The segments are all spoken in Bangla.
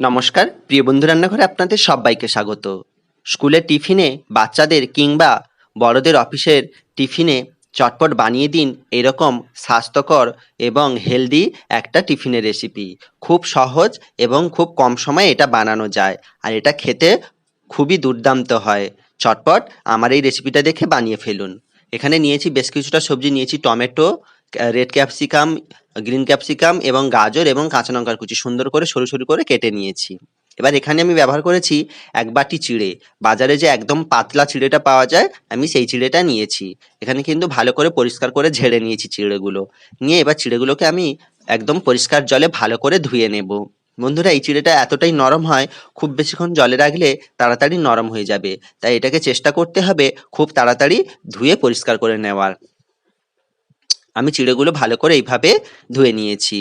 নমস্কার, প্রিয় বন্ধু রান্নাঘরে আপনাদের সবাইকে স্বাগত। স্কুলের টিফিনে বাচ্চাদের কিংবা বড়দের অফিসের টিফিনে চটপট বানিয়ে দিন এরকম স্বাস্থ্যকর এবং হেলদি একটা টিফিনের রেসিপি। খুব সহজ এবং খুব কম সময়ে এটা বানানো যায় আর এটা খেতে খুবই দুর্দান্ত হয়। চটপট আমার এই রেসিপিটা দেখে বানিয়ে ফেলুন। এখানে নিয়েছি বেশ কিছুটা সবজি, নিয়েছি tomato red capsicum green capsicum এবং গাজর এবং কাঁচা লঙ্কার কুচি সুন্দর করে সরু সরু করে কেটে নিয়েছি। এবার এখানে আমি ব্যবহার করেছি এক বাটি চিড়ে। বাজারে যে একদম পাতলা চিড়েটা পাওয়া যায়, আমি সেই চিড়েটা নিয়েছি। এখানে কিন্তু ভালো করে পরিষ্কার করে ঝেড়ে নিয়েছি চিড়েগুলো। নিয়ে এবার চিড়েগুলোকে আমি একদম পরিষ্কার জলে ভালো করে ধুয়ে নেব। বন্ধুরা, এই চিড়েটা এতটাই নরম হয়, খুব বেশিক্ষণ জলে রাখলে তাড়াতাড়ি নরম হয়ে যাবে। তাই এটাকে চেষ্টা করতে হবে খুব তাড়াতাড়ি ধুয়ে পরিষ্কার করে নেওয়ার। আমি চিড়েগুলো ভালো করে এইভাবে ধুয়ে নিয়েছি।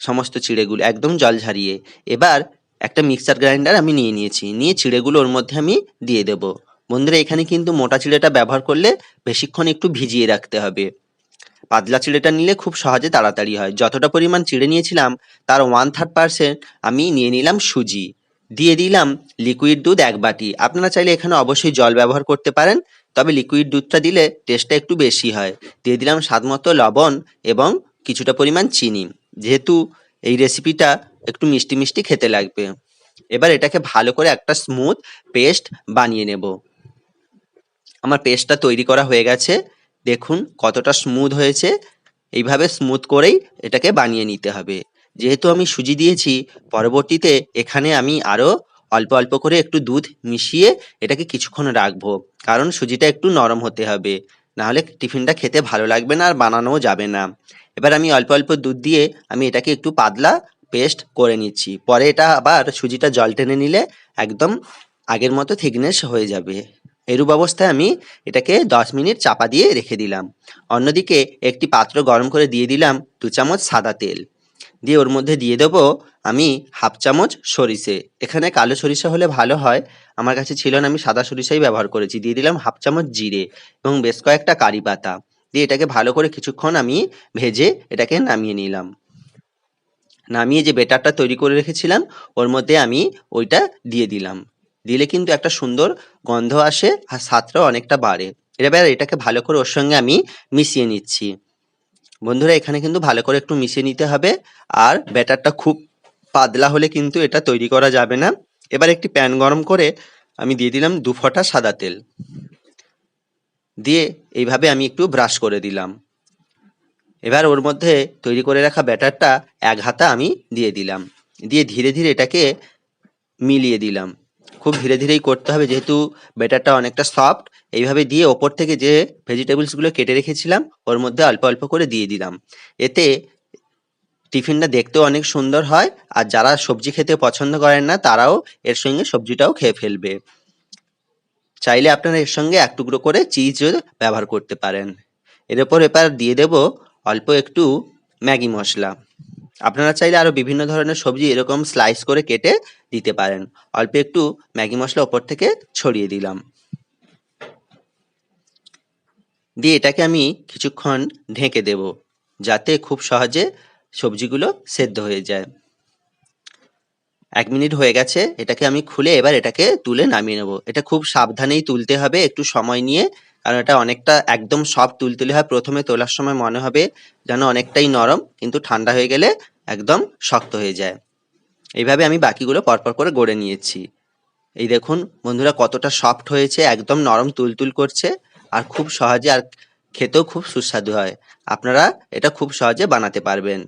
সমস্ত চিড়েগুলো একদম জল ঝারিয়ে। এবার একটা মিক্সার গ্রাইন্ডার আমি নিয়ে নিয়েছি। নিয়ে চিড়েগুলো ওর মধ্যে আমি দিয়ে দেব। বন্ধুরা, এখানে কিন্তু মোটা চিড়েটা ব্যবহার করলে বেশিক্ষণ একটু ভিজিয়ে রাখতে হবে। পাতলা চিড়েটা নিলে খুব সহজে তাড়াতাড়ি হয়। যতটা পরিমাণ চিড়ে নিয়েছিলাম, তার ওয়ান থার্ড পার্সেন্ট আমি নিয়ে নিলাম সুজি। দিয়ে দিলাম লিকুইড দুধ এক বাটি। আপনারা চাইলে এখানে অবশ্যই জল ব্যবহার করতে পারেন। তবে লিকুইড দুধটা দিলে টেস্টটা একটু বেশি হয়। দিয়ে দিলাম স্বাদ মতো লবণ এবং কিছুটা পরিমাণ চিনি। যেহেতু এই রেসিপিটা একটু মিষ্টি মিষ্টি খেতে লাগবে। এবার এটাকে ভালো করে একটা স্মুথ পেস্ট বানিয়ে নেব। আমার পেস্টটা তৈরি করা হয়ে গেছে। দেখুন কতটা স্মুথ হয়েছে। এইভাবে স্মুথ করেই এটাকে বানিয়ে নিতে হবে। যেহেতু আমি সুজি দিয়েছি, পরবর্তীতে এখানে আমি আরও অল্প অল্প করে একটু দুধ মিশিয়ে এটাকে কিছুক্ষণ রাখব। কারণ সুজিটা একটু নরম হতে হবে। নাহলে টিফিনটা খেতে ভালো লাগবে না আর বানানোও যাবে না। এবার আমি অল্প অল্প দুধ দিয়ে আমি এটাকে একটু পাতলা পেস্ট করে নিচ্ছি। পরে এটা আবার সুজিটা জল টেনে নিলে একদম আগের মতো থিকনেস হয়ে যাবে। এরূপ অবস্থায় আমি এটাকে দশ মিনিট চাপা দিয়ে রেখে দিলাম। অন্যদিকে একটি পাত্র গরম করে দিয়ে দিলাম দু চামচ সাদা তেল। দিয়ে ওর মধ্যে দিয়ে দেবো আমি হাফ চামচ সরিষে। এখানে কালো সরিষা হলে ভালো হয়। আমার কাছে ছিল না, আমি সাদা সরিষাই ব্যবহার করেছি। দিয়ে দিলাম হাফ চামচ জিরে এবং বেশ কয়েকটা কারি পাতা। দিয়ে এটাকে ভালো করে কিছুক্ষণ আমি ভেজে এটাকে নামিয়ে নিলাম। নামিয়ে যে বেটারটা তৈরি করে রেখেছিলাম, ওর মধ্যে আমি ওইটা দিয়ে দিলাম। দিলে কিন্তু একটা সুন্দর গন্ধ আসে আর স্বাদটাও অনেকটা বাড়ে। এবার এটাকে ভালো করে ওর সঙ্গে আমি মিশিয়ে নিচ্ছি। বন্ধুরা, এখানে কিন্তু ভালো করে একটু মিশিয়ে নিতে হবে। আর ব্যাটারটা খুব পাতলা হলে কিন্তু এটা তৈরি করা যাবে না। এবার একটি প্যান গরম করে আমি দিয়ে দিলাম দু ফোঁটা সাদা তেল। দিয়ে এইভাবে আমি একটু ব্রাশ করে দিলাম। এবার ওর মধ্যে তৈরি করে রাখা ব্যাটারটা এক হাতা আমি দিয়ে দিলাম। দিয়ে ধীরে ধীরে এটাকে মিলিয়ে দিলাম। খুব ধীরে ধীরেই করতে হবে, যেহেতু ব্যাটারটা অনেকটা সফট, এইভাবে দিয়ে ওপর থেকে যে ভেজিটেবলসগুলো কেটে রেখেছিলাম, ওর মধ্যে অল্প অল্প করে দিয়ে দিলাম। এতে টিফিনটা দেখতেও অনেক সুন্দর হয়, আর যারা সবজি খেতে পছন্দ করেন না, তারাও এর সঙ্গে সবজিটাও খেয়ে ফেলবে। চাইলে আপনারা এর সঙ্গে এক টুকরো করে চিজ ব্যবহার করতে পারেন। এর উপর এবার দিয়ে দেব অল্প একটু ম্যাগি মশলা। আপনারা চাইলে আরও বিভিন্ন ধরনের সবজি এরকম স্লাইস করে কেটে দিতে পারেন। অল্প একটু ম্যাগি মশলা ওপর থেকে ছড়িয়ে দিলাম। দিয়ে এটাকে আমি কিছুক্ষণ ঢেকে দেব, যাতে খুব সহজে সবজিগুলো সেদ্ধ হয়ে যায়। এক মিনিট হয়ে গেছে, এটাকে আমি খুলে এবার এটাকে তুলে নামিয়ে নেব। এটা খুব সাবধানেই তুলতে হবে, একটু সময় নিয়ে কারণ এটা অনেকটা একদম সব তুলতুলে হয়। প্রথমে তোলার সময় মনে হবে যেন অনেকটাই নরম, কিন্তু ঠান্ডা হয়ে গেলে একদম শক্ত হয়ে যায়। এইভাবে আমি বাকিগুলো পরপর করে গড়ে নিয়েছি। এই দেখুন বন্ধুরা, কতটা সফট হয়েছে, একদম নরম তুলতুল করছে আর খুব সহজে আর খেতেও খুব সুস্বাদু হয়। আপনারা এটা খুব সহজে বানাতে পারবেন।